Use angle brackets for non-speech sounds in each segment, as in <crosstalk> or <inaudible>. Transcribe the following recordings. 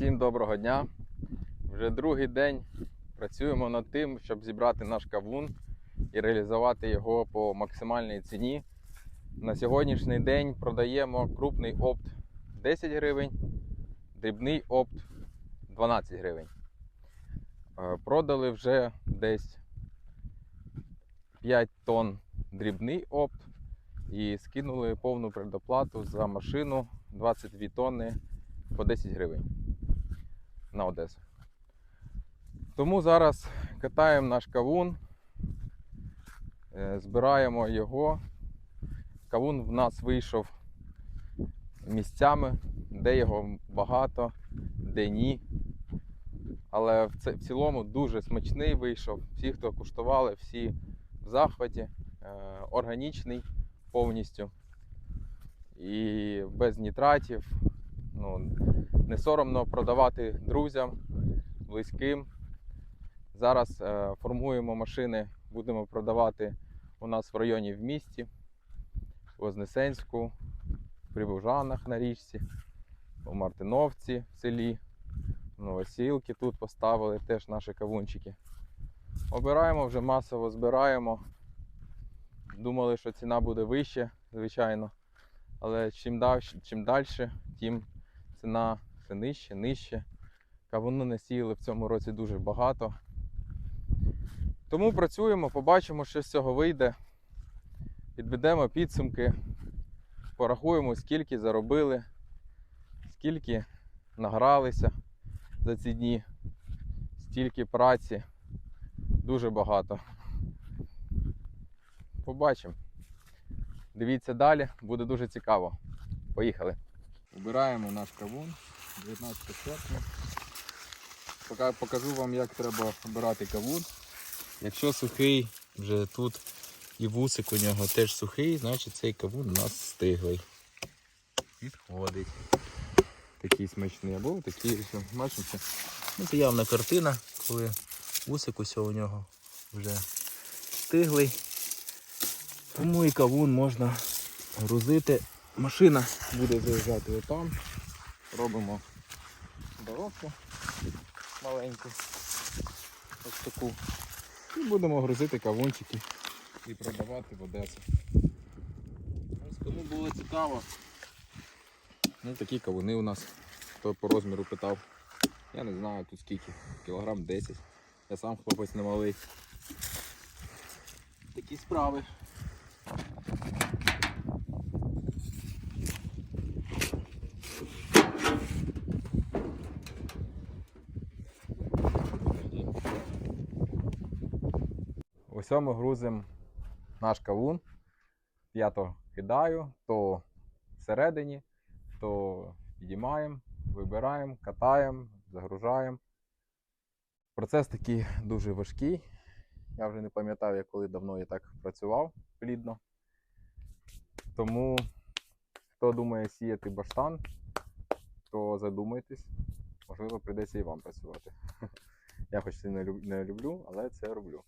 Всім доброго дня. Вже другий день працюємо над тим, щоб зібрати наш кавун і реалізувати його по максимальній ціні. На сьогоднішній день продаємо крупний опт 10 гривень, дрібний опт 12 гривень. Е, Продали вже десь 5 тонн дрібний опт і скинули повну предоплату за машину 22 тонни по 10 гривень на Одесу. Тому зараз катаємо наш кавун, е, збираємо його. Кавун в нас вийшов місцями, де його багато, де ні. Але в, цілому дуже смачний вийшов. Всі, хто куштували, всі в захваті. Е, органічний повністю. І без нітратів. Ну, не соромно продавати друзям, близьким. Зараз е, формуємо машини, будемо продавати у нас в районі в місті, в Вознесенську, в Привужанах на річці, у Мартиновці в селі, в Новосілки тут поставили теж наші кавунчики. Обираємо вже масово збираємо. Думали, що ціна буде вища, звичайно. Але чим далі, чим далі, тим ціна все нижче, нижче. Кавуну не сіяли в цьому році дуже багато. Тому працюємо, побачимо, що з цього вийде. Підведемо підсумки, порахуємо, скільки заробили, скільки награлися за ці дні, стільки праці. Дуже багато. Побачимо. Дивіться далі, буде дуже цікаво. Поїхали. Убираємо наш кавун 19 серпня. Пока покажу вам, як треба обирати кавун. Якщо сухий, вже тут і вусик у нього теж сухий, значить цей кавун у нас стиглий. Підходить. Такий смачний, або такий, бачите. Ну, це явна картина, коли вусик усе у нього вже стиглий. Тому і кавун можна грузити. Машина буде заїжджати отам. Робимо дорожку маленьку. Ось таку. І будемо грузити кавунчики і продавати в Одесу. Ось кому було цікаво. Ну такі кавуни у нас. Хто по розміру питав. Я не знаю тут скільки. Кілограм 10. Я сам хлопець немалий. Такі справи. Ось ми грузимо наш кавун. Я то кидаю, то всередині, то підіймаємо, вибираємо, катаємо, загружаємо. Процес такий дуже важкий. Я вже не пам'ятаю, я коли давно я так працював плідно. Тому, хто думає сіяти баштан, то задумайтесь, можливо, прийдеться і вам працювати. <laughs> Я хоч це не люблю, але це роблю.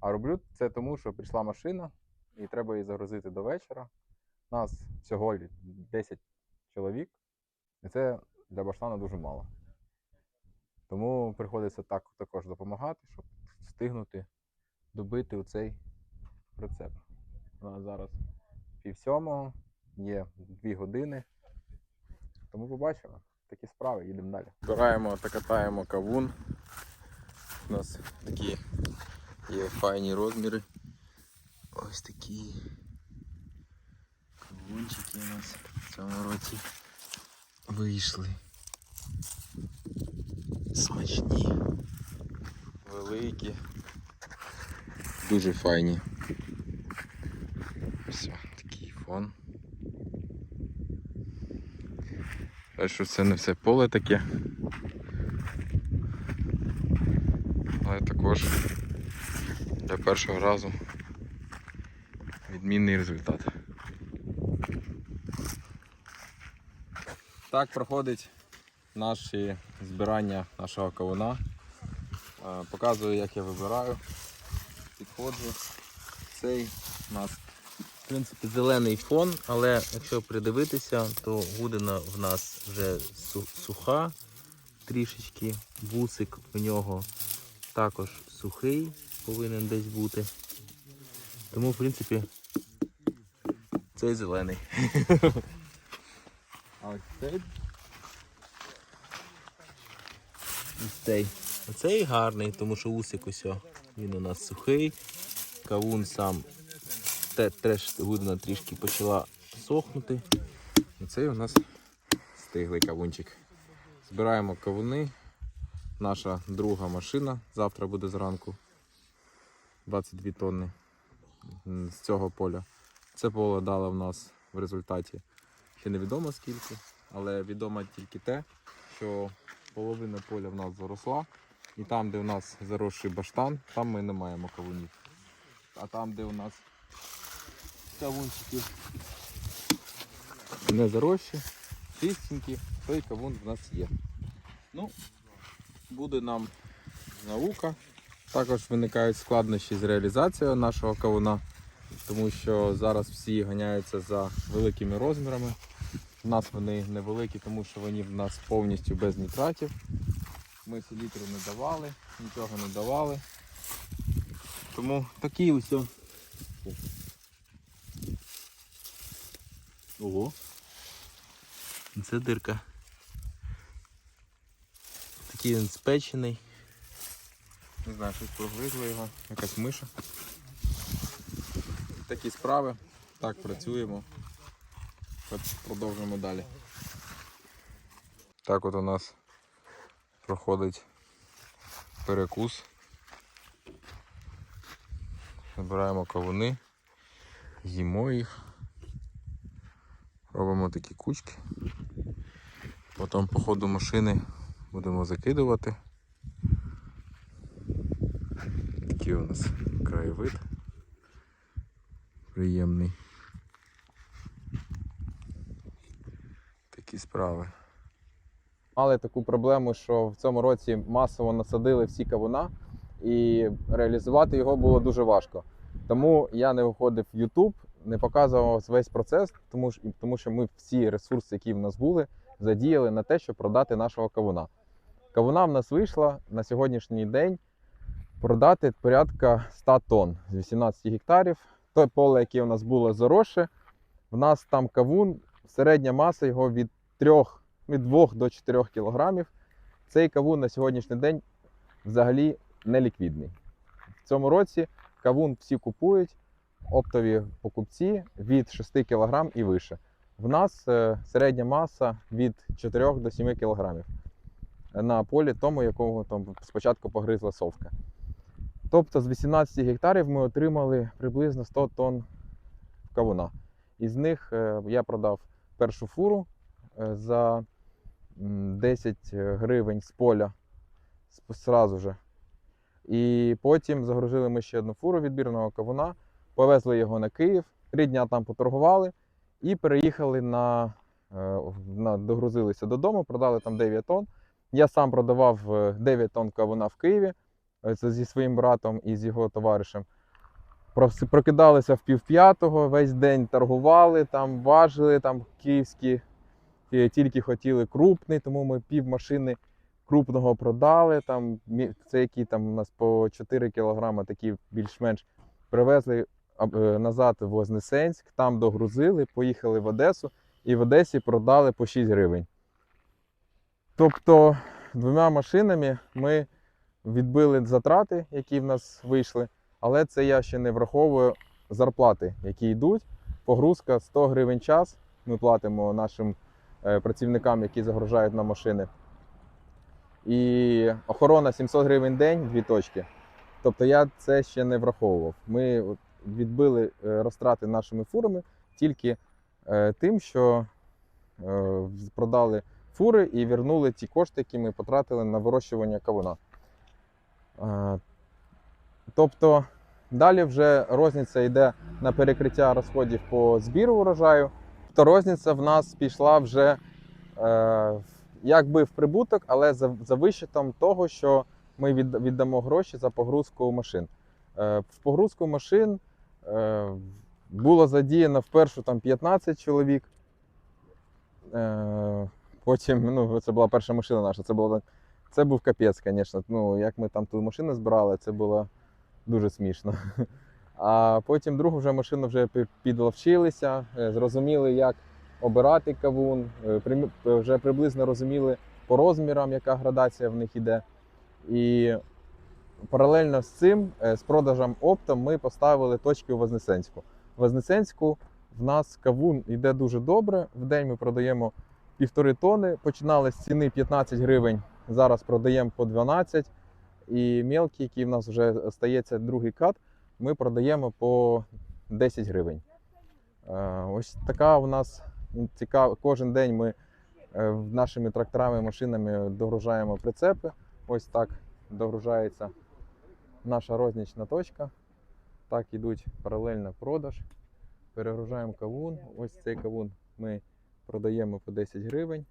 А роблю це тому, що прийшла машина і треба її загрузити до вечора. Нас всього 10 чоловік, і це для баштана дуже мало. Тому приходиться так також допомагати, щоб встигнути добити у цей прицеп. У нас зараз пів сьомого, є 2 години. Тому побачимо. Такі справи, їдемо далі. Збираємо та катаємо кавун. У нас такі Є файні розміри. Ось такі кавунчики у нас в цьому році вийшли. Смачні, великі, дуже файні. Все, такий фон. Жаль, що це не все поле таке. Але також для першого разу відмінний результат. Так проходить наші збирання нашого кавуна. Е, Показую, як я вибираю. Підходжу. Цей у нас в принципі зелений фон, але якщо придивитися, то гудина в нас вже суха, трішечки. Вусик у нього також сухий, повинен десь бути. Тому, в принципі, цей зелений. <laughs> Ось цей. Оцей гарний, тому що усик ось, він у нас сухий. Кавун сам теж видно трішки почала сохнути. І цей у нас стиглий кавунчик. Збираємо кавуни. Наша друга машина завтра буде зранку. 22 тонни з цього поля. Це поле дало в нас в результаті ще невідомо скільки, але відомо тільки те, що половина поля в нас заросла. І там, де у нас заросший баштан, там ми не маємо кавунів. А там, де у нас кавунчики не заросші, чистенькі, той кавун в нас є. Ну, буде нам наука. Також виникають складнощі з реалізацією нашого кавуна, тому що зараз всі ганяються за великими розмірами. У нас вони невеликі, тому що вони в нас повністю без нітратів. Ми селітру не давали, нічого не давали. Тому такі ось. Ого. Це дирка. Такий він спечений. Не знаю, щось прогризло його, якась миша. Такі справи. Так, працюємо. Продовжуємо далі. Так от у нас проходить перекус. Збираємо кавуни, їмо їх, робимо такі кучки. Потім по ходу машини будемо закидувати. Такий у нас краєвид. Приємний. Такі справи. Мали таку проблему, що в цьому році масово насадили всі кавуна, і реалізувати його було дуже важко. Тому я не виходив в YouTube, не показував весь процес, тому, що- тому що ми всі ресурси, які в нас були, задіяли на те, щоб продати нашого кавуна. Кавуна в нас вийшла на сьогоднішній день продати порядка 100 тонн з 18 гектарів. Те поле, яке у нас було заросше, в нас там кавун, середня маса його від 3, від 2 до 4 кілограмів. Цей кавун на сьогоднішній день взагалі не ліквідний. В цьому році кавун всі купують, оптові покупці від 6 кг і вище. В нас е, середня маса від 4 до 7 кілограмів на полі тому, якого там спочатку погризла совка. Тобто з 18 гектарів ми отримали приблизно 100 тонн кавуна. Із них е, я продав першу фуру е, за 10 гривень з поля сразу же. І потім загрузили ми ще одну фуру відбірного кавуна, повезли його на Київ, три дня там поторгували і переїхали на, е, на догрузилися додому, продали там 9 тонн. Я сам продавав е, 9 тонн кавуна в Києві це зі своїм братом і з його товаришем. Прокидалися в півп'ятого, весь день торгували, там важили, там київські е, тільки хотіли крупний, тому ми пів машини крупного продали. Там, це які там у нас по 4 кілограми, такі більш-менш привезли е, назад в Вознесенськ, там догрузили, поїхали в Одесу і в Одесі продали по 6 гривень. Тобто двома машинами ми відбили затрати, які в нас вийшли, але це я ще не враховую зарплати, які йдуть. Погрузка 100 гривень час. Ми платимо нашим е, працівникам, які загружають на машини. І охорона 700 гривень день, дві точки. Тобто я це ще не враховував. Ми відбили е, розтрати нашими фурами тільки е, тим, що продали фури і вернули ті кошти, які ми потратили на вирощування кавуна. Тобто далі вже розниця йде на перекриття розходів по збіру урожаю. То розниця в нас пішла вже е, якби в прибуток, але за, вищитом того, що ми віддамо гроші за погрузку машин. Е, в погрузку машин е, було задіяно вперше там 15 чоловік. Потім, ну, це була перша машина наша. Це було це був капець, звісно. Ну, як ми там ту машину збирали, це було дуже смішно. <laughs> А потім другу вже машину вже підловчилися, е, зрозуміли, як обирати кавун, е, вже приблизно розуміли по розмірам, яка градація в них іде. І паралельно з цим, е, з продажем оптом, ми поставили точки у Вознесенську. В Вознесенську в нас кавун йде дуже добре. В день ми продаємо півтори тони. Починали з ціни 15 гривень, зараз продаємо по 12. І мелкий, який в нас вже стається другий кат, ми продаємо по 10 гривень. Е, Ось така у нас цікава. Кожен день ми е, нашими тракторами, машинами догружаємо прицепи. Ось так догружається наша рознічна точка. Так йдуть паралельно продаж. Перегружаємо кавун. Ось цей кавун ми продаємо по 10 гривень.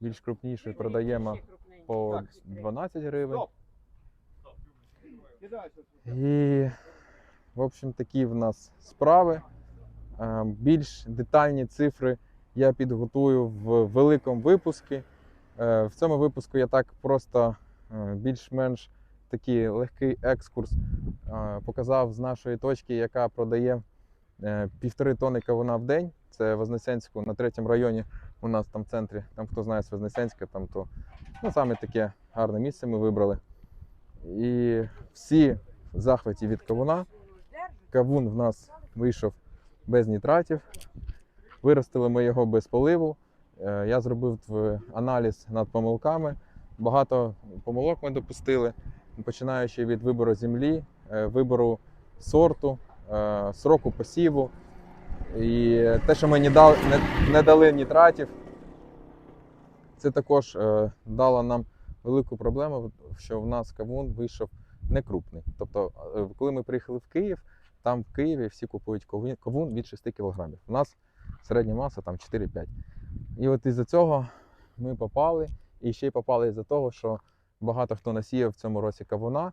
Більш крупніший продаємо по 12 гривень. І, в общем, такі в нас справи. Е, Більш детальні цифри я підготую в великому випуску. Е, В цьому випуску я так просто е, більш-менш такий легкий екскурс показав з нашої точки, яка продає півтори тони кавуна в день. Це Вознесенську на третьому районі. У нас там в центрі, там хто знає з Вознесенська, там то ну, саме таке гарне місце ми вибрали. І всі захваті від кавуна. Кавун в нас вийшов без нітратів. Виростили ми його без поливу. Е, Я зробив аналіз над помилками. Багато помилок ми допустили, починаючи від вибору землі, е, вибору сорту, е, сроку посіву. І те, що ми не дали, не, не дали нітратів, це також е, дало нам велику проблему, що в нас кавун вийшов не крупний. Тобто, е, коли ми приїхали в Київ, там в Києві всі купують кавун- від 6 кг. У нас середня маса там 4-5. І от із-за цього ми попали, і ще й попали із-за того, що багато хто насіяв в цьому році кавуна.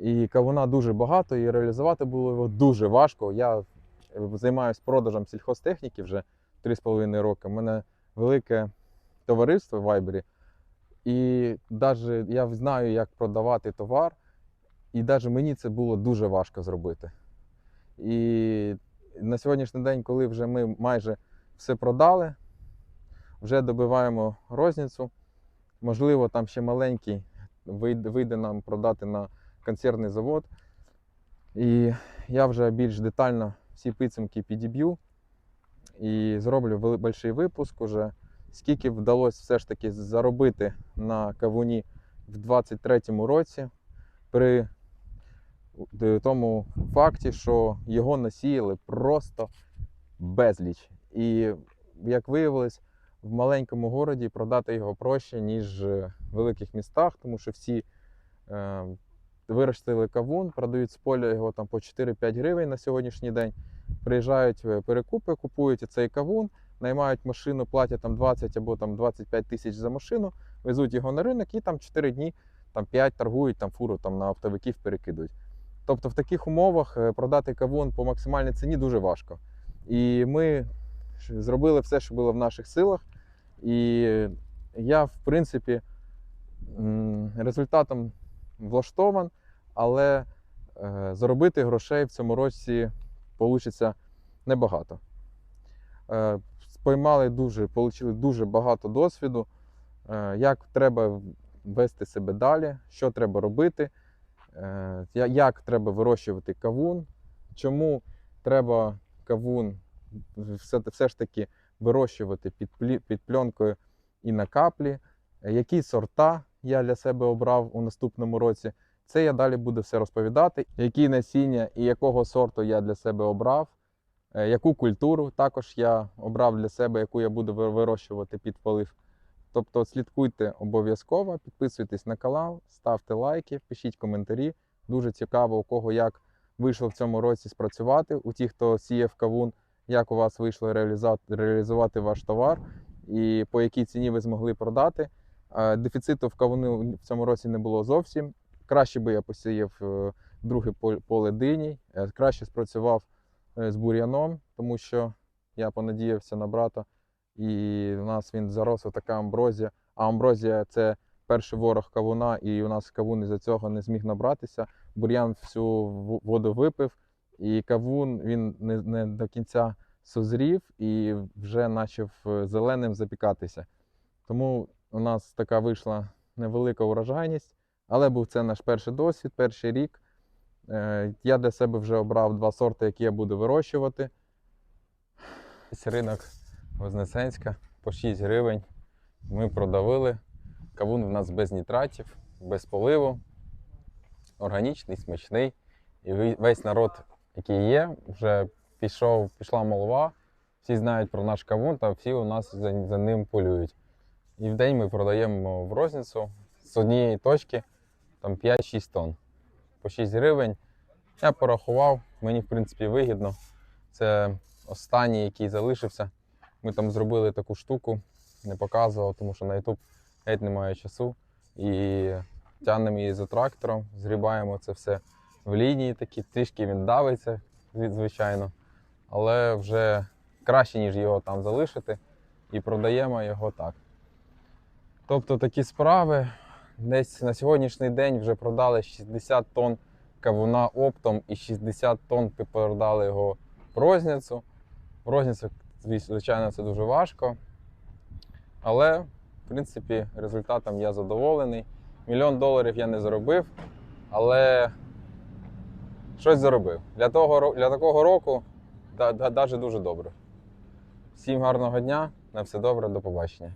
І кавуна дуже багато, і реалізувати було його дуже важко. Я займаюся продажем сільхозтехніки вже 3,5 роки. У мене велике товариство в Вайбері. І навіть я знаю, як продавати товар, і навіть мені це було дуже важко зробити. І на сьогоднішній день, коли вже ми майже все продали, вже добиваємо розницю. Можливо, там ще маленький вийде, нам продати на консервний завод. І я вже більш детально всі підсумки підіб'ю і зроблю великий випуск уже. Скільки вдалося все ж таки заробити на кавуні в 23-му році при тому факті, що його насіяли просто безліч. І як виявилось, в маленькому городі продати його проще, ніж в великих містах, тому що всі е, виростили кавун, продають з поля його там по 4-5 гривень на сьогоднішній день. Приїжджають е, перекупи, купують цей кавун, наймають машину, платять там 20 або там 25 тисяч за машину, везуть його на ринок і там 4 дні, там 5 торгують, там фуру там на оптовиків перекидують. Тобто в таких умовах е, продати кавун по максимальній ціні дуже важко. І ми зробили все, що було в наших силах. І я, в принципі, результатом влаштован, але е, заробити грошей в цьому році вийде небагато. Е, Споймали дуже, отримали дуже багато досвіду, е, як треба вести себе далі, що треба робити, е, як треба вирощувати кавун, чому треба кавун все, все ж таки вирощувати під, під пленкою і на каплі, які сорта я для себе обрав у наступному році. Це я далі буду все розповідати, які насіння і якого сорту я для себе обрав, е, яку культуру також я обрав для себе, яку я буду вирощувати під полив. Тобто слідкуйте обов'язково, підписуйтесь на канал, ставте лайки, пишіть коментарі. Дуже цікаво, у кого як вийшло в цьому році спрацювати, у тих, хто сіяв кавун, як у вас вийшло реалізувати ваш товар і по якій ціні ви змогли продати. Е, Дефіциту в кавуни в цьому році не було зовсім. Краще би я посіяв е, друге пол- поле дині, е, краще спрацював е, з бур'яном, тому що я понадіявся на брата. і у нас він зарос така амброзія. А амброзія це перший ворог кавуна, і у нас кавун із-за цього не зміг набратися. Бур'ян всю воду випив, і кавун він не, не до кінця созрів і вже почав зеленим запікатися. Тому у нас така вийшла невелика урожайність, але був це наш перший досвід, перший рік. Е, Я для себе вже обрав два сорти, які я буду вирощувати. Ось ринок Вознесенська по 6 гривень. Ми продавили. Кавун в нас без нітратів, без поливу. Органічний, смачний. І весь народ, який є, вже пішов, пішла молва. Всі знають про наш кавун, та всі у нас за, за ним полюють. І в день ми продаємо в розницю з однієї точки там 5-6 тонн. По 6 гривень. Я порахував, мені в принципі вигідно. Це останній, який залишився. Ми там зробили таку штуку, не показував, тому що на YouTube геть немає часу. І тягнемо її за трактором, згрібаємо це все в лінії такі, трішки він давиться, звичайно, але вже краще, ніж його там залишити, і продаємо його так. Тобто такі справи. Десь на сьогоднішній день вже продали 60 тонн кавуна оптом і 60 тонн продали його в розницю. В розницю, звичайно, це дуже важко. Але, в принципі, результатом я задоволений. Мільйон доларів я не заробив, але щось заробив. Для, того, для такого року навіть дуже добре. Всім гарного дня, на все добре, до побачення.